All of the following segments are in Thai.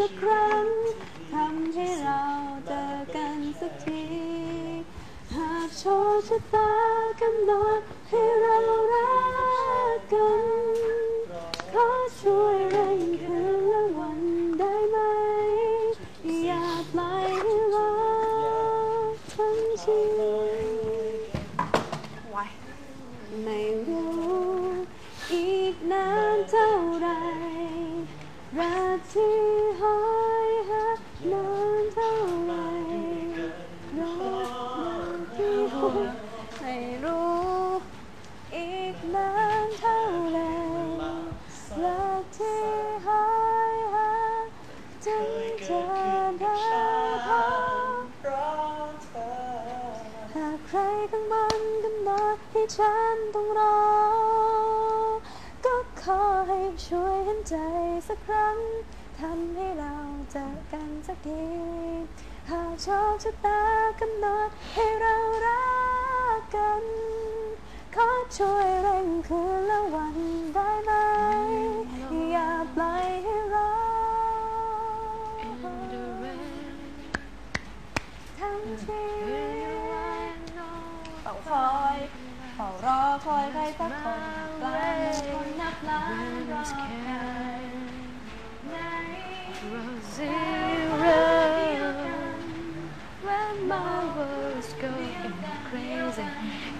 สักครั้งทำให้เราเจอกันสักที หากโชคชะตากำหนดให้เรารักกัน ขอช่วยเร่งคืนและวันได้ไหม อย่าปล่อยให้รอทั้งชีวิตไว้ไม่รู้ รักที่หายหานานเท่าไรรักที่หายไม่รู้อีกนานเท่าไรรักที่หายหาจนเจอได้พบหากใครข้างบนกำหนดให้ฉันต้องรอ ขอให้ช่วยเห็นใจสักครั้งทำให้เราเจอกันสักที หากโชคชะตากำหนดให้เรารักกัน ขอช่วยเร่งคืนและวันได้ไหม อย่าปล่อยให้รอทั้งชีวิตเฝ้าคอ เฝ้ารอคอยใครสักคนกลายเป็นคนนับล้านรอกันใน When my world's going crazy,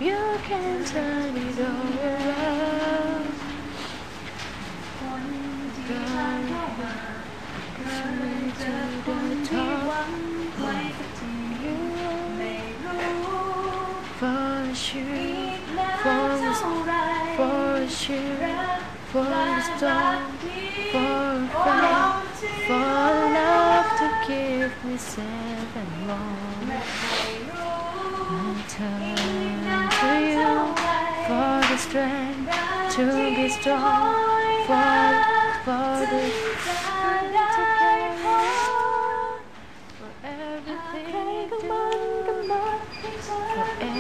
you can turn it all around. คนที่ผ่านเข้ามาเคยเจอคนที่หวังไว้สักทีไม่รู้ For อี sure, กนานเท่าไร for sure, รัก for และ the รั storm, กที่ for โอ้ fame, ที่ for love to keep me safe and warm. ไม่รู้ I turn to you for the strength to be strong, for, for the strength to carry on, for everything you do, for everything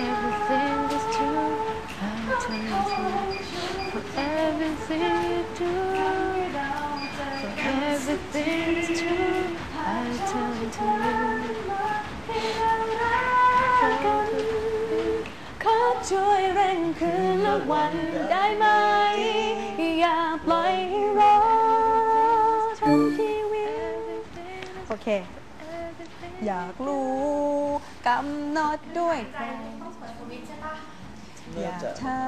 everything that's true. I turn to you. ขอช่วยเร่งคืนละวันได้ไหม อย่าปล่อยให้รอทั้งชีวิตโอเค อยากรู้กำหนดด้วยใจอยากถา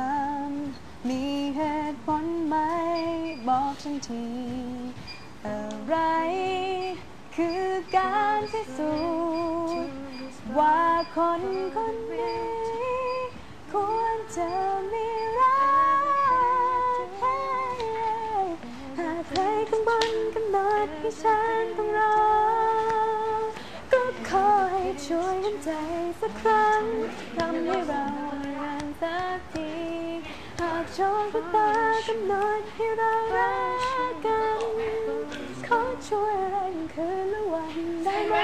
มมีเหตุผลไหม บอกฉันที อะไร คือการพิสูจน์ว่าคนคนนี้ ควรจะมีรักหากใครข้างบนกำหนดให้ฉันต้องรอ ก็ขอให้ช่วยเห็นใจสักครั้งทำให้เรางานสักทีหากโชคชะตากำหนดให้เรารัก ช่วยเร่งคืนและวันได้ไหม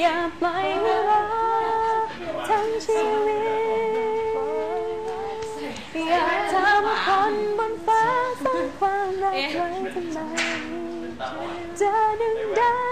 อย่าปล่อยให้รอทั้งชีวิตอยากทำคนบนฟ้าสร้างความรักไว้ทำไมจะดึงดัน